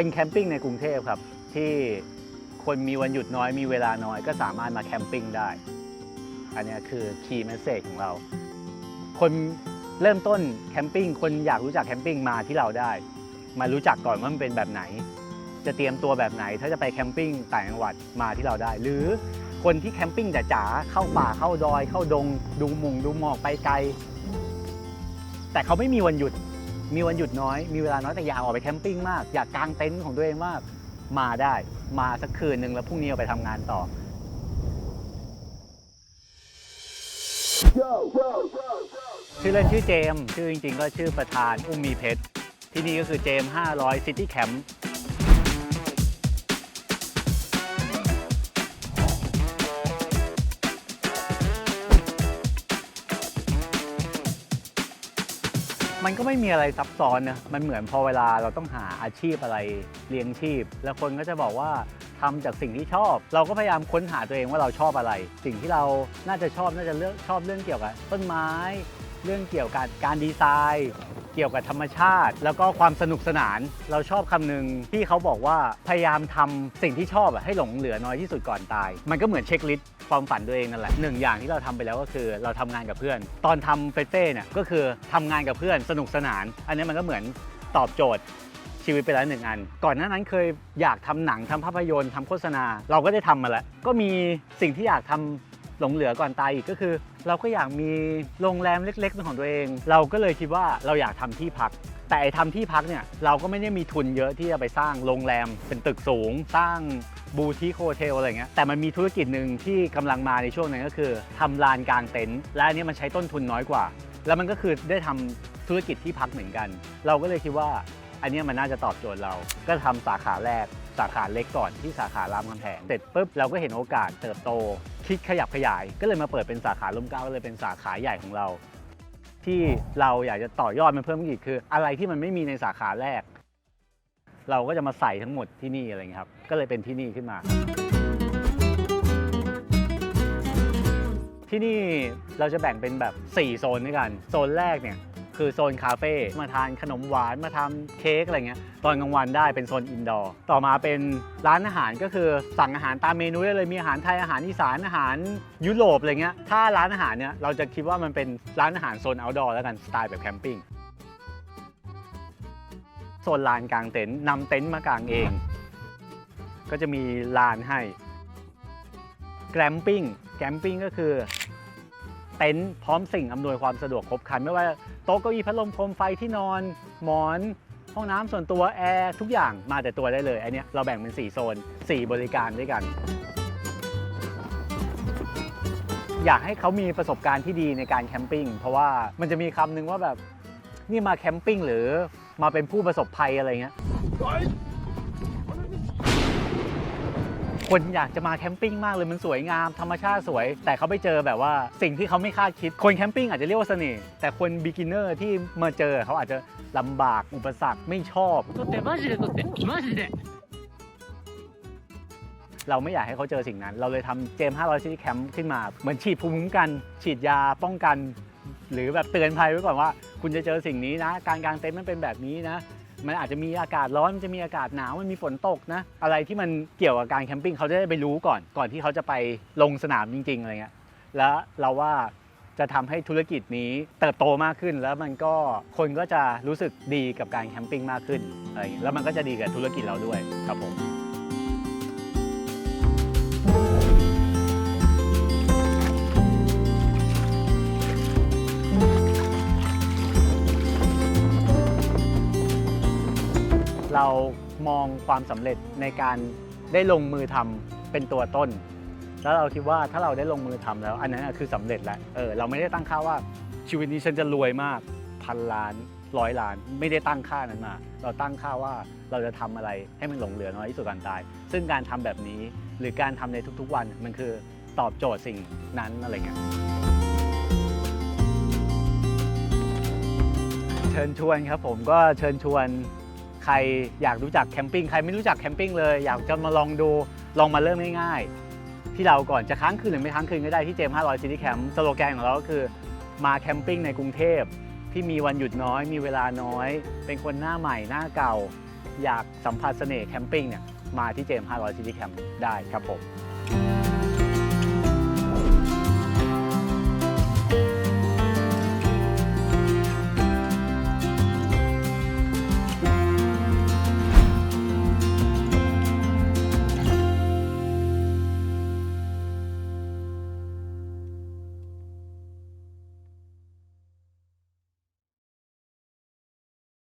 เป็นแคมปิ้งในกรุงเทพครับ ที่คนมีวันหยุดน้อยมีเวลาน้อยก็สามารถมาแคมปิ้งได้ อันนี้คือคีย์เมสเซจของเรา คนเริ่มต้นแคมปิ้งคนอยากรู้จักแคมปิ้งมาที่เราได้ มารู้จักก่อนว่ามันเป็นแบบไหน จะเตรียมตัวแบบไหน ถ้าจะไปแคมปิ้งต่างจังหวัดมาที่เราได้ หรือคนที่แคมปิ้งจ๋าๆเข้าป่าเข้าดอย เข้าดง ดูมุงดูหมอกไปไกล แต่เขาไม่มีวันหยุด มีวันหยุดน้อย มีเวลาน้อยแต่อยากออกไปแคมปิ้งมาก อยากกางเต็นท์ของตัวเองมาก มาได้ มาสักคืนหนึ่งแล้วพรุ่งนี้เอาไปทำงานต่อ ชื่อเล่นชื่อเจมส์ชื่อจริงๆ ก็ชื่อประธานอุ้มมีเพชร ที่นี่ก็คือเจมส์500 City Camp มันก็ไม่มีอะไรซับซ้อนนะมันเหมือนพอเวลาเราต้องหาอาชีพอะไรเลี้ยงชีพ แล้วคนก็จะบอกว่าทำจากสิ่งที่ชอบ เราก็พยายามค้นหาตัวเองว่าเราชอบอะไร สิ่งที่เราน่าจะชอบน่าจะเลือกชอบเรื่องเกี่ยวกับต้นไม้ เรื่องเกี่ยวกับการดีไซน์ เกี่ยวกับธรรมชาติ แล้วก็ความสนุกสนาน เราชอบคำหนึ่งที่เขาบอกว่าพยายามทำสิ่งที่ชอบอะให้หลงเหลือน้อยที่สุดก่อนตาย มันก็เหมือนเช็คลิสต์ ความฝันตัวเองนั่นแหละหนึ่งอย่างที่เราทำไปแล้วก็คือเราทำงานกับเพื่อน ตอนทำเฟเฟ่เนี่ยก็คือทำงานกับเพื่อนสนุกสนาน อันนี้มันก็เหมือนตอบโจทย์ชีวิตไปแล้วหนึ่งอัน ก่อนหน้านั้นเคยอยากทำหนังทำภาพยนตร์ทำโฆษณา เราก็ได้ทำมาแล้ว ก็มีสิ่งที่อยากทำหลงเหลือก่อนตายอีกก็คือ เราก็อยากมีโรงแรมเล็กๆเป็นของตัวเอง เราก็เลยคิดว่าเราอยากทำที่พัก แต่ไอ้ทำที่พักเนี่ยเราก็ไม่ได้มีทุนเยอะที่จะไปสร้างโรงแรมเป็นตึกสูง สร้าง บูติโฮเทลอะไรเงี้ยแต่มันมีธุรกิจหนึ่งที่กำลังมาในช่วงนั้นก็คือทำลานกลางเต็นท์และอันนี้มันใช้ต้นทุนน้อยกว่า แล้วมันก็คือได้ทำธุรกิจที่พักเหมือนกัน เราก็เลยคิดว่าอันนี้มันน่าจะตอบโจทย์เรา ก็ทำสาขาแรกสาขาเล็กก่อนที่สาขารามคำแหงเสร็จปุ๊บเราก็เห็นโอกาสเติบโต คิดขยับขยาย ก็เลยมาเปิดเป็นสาขาล่มเก้าก็เลยเป็นสาขาใหญ่ของเรา ที่เราอยากจะต่อยอดมันเพิ่มอีกคือ อะไรที่มันไม่มีในสาขาแรก เราก็จะมาใส่ทั้งหมดที่นี่อะไรเงี้ยครับ ก็เลยเป็นที่นี่ขึ้นมา ที่นี่เราจะแบ่งเป็นแบบ 4 โซนด้วยกัน โซนแรกเนี่ยคือโซนคาเฟ่ มาทานขนมหวาน มาทำเค้กอะไรเงี้ย ตอนกลางวันได้เป็นโซนอินดอร์ ต่อมาเป็นร้านอาหารก็คือสั่งอาหารตามเมนูได้เลย มีอาหารไทย อาหารอีสาน อาหารยุโรปอะไรเงี้ย ถ้าร้านอาหารเนี่ยเราจะคิดว่ามันเป็นร้านอาหารโซนอ outdoor แล้วกัน สไตล์แบบแคมปิ้ง ซนลานกลางเต็นท์นำเต็นท์มากางเอง ก็จะมีลานให้แกรมปิ้งแกรมปิ้งก็คือเต็นท์พร้อมสิ่งอำนวยความสะดวกครบครัน ไม่ว่าโต๊ะเก้าอี้พัดลมโคมไฟที่นอนหมอน ห้องน้ำส่วนตัวแอร์ทุกอย่างมาแต่ตัวได้เลยอันนี้เราแบ่งเป็น 4 โซน 4 บริการด้วยกัน อยากให้เขามีประสบการณ์ที่ดีในการแคมปิ้งเพราะว่ามันจะมีคำหนึงว่าแบบนี่มาแคมปิ้งหรือ มาเป็นผู้ประสบภัยอะไรเงี้ยคนอยากจะมาแคมปิ้งมากเลยมันสวยงามธรรมชาติสวย แต่เขาไปเจอแบบว่าสิ่งที่เขาไม่คาดคิด คนแคมปิ้งอาจจะเรียกว่าเสน่ห์แต่คนบิ๊กินเนอร์ที่มาเจอเขาอาจจะลำบากอุปสรรคไม่ชอบเราไม่อยากให้เขาเจอสิ่งนั้น เราเลยทำเจม500 City Camp ขึ้นมา เหมือนฉีดภูมิคุ้มกัน ฉีดยาป้องกัน หรือแบบเตือนภัยไว้ก่อนว่า คุณจะเจอสิ่งนี้นะ การกางเต็นท์มันเป็นแบบนี้นะ มันอาจจะมีอากาศร้อนมันจะมีอากาศหนาวมันมีฝนตกนะ อะไรที่มันเกี่ยวกับการแคมปิ้งเขาจะได้ไปรู้ก่อน ก่อนที่เขาจะไปลงสนามจริงๆอะไรเงี้ยแล้วเราว่าจะทำให้ธุรกิจนี้เติบโตมากขึ้น แล้วมันก็คนก็จะรู้สึกดีกับการแคมปิ้งมากขึ้นอะไรอย่างเงี้ยแล้วมันก็จะดีกับธุรกิจเราด้วยครับผม เรามองความสำเร็จในการได้ลงมือทำเป็นตัวต้น แล้วเราคิดว่าถ้าเราได้ลงมือทำแล้ว อันนั้นน่ะคือสำเร็จแล้วเออเราไม่ได้ตั้งค่าว่าชีวิตนี้ฉันจะรวยมากพันล้านร้อยล้าน ไม่ได้ตั้งค่านั้นมา เราตั้งค่าว่าเราจะทำอะไรให้มันหลงเหลือน้อยที่สุดก่อนตาย ซึ่งการทำแบบนี้หรือการทำในทุกๆวันมันคือตอบโจทย์สิ่งนั้นอะไรเงี้ยเชิญชวนครับผมก็เชิญชวน รอยากรู้จักแคมปิ้งใครไม่รู้จักแคมปิ้งเลย อยากจะมาลองดูลองมาเริ่มง่ายๆ ที่เราก่อนจะค้างคืนหรือไม่ค้างคืนก็ได้ที่เจม500 City Camp สโลแกนของเราก็คือมาแคมปิ้งในกรุงเทพที่มีวันหยุดน้อย มีเวลาน้อย เป็นคนหน้าใหม่หน้าเก่า อยากสัมผัสเสน่ห์แคมปิ้งเนี่ยมาที่เจม500 City Camp ได้ครับผม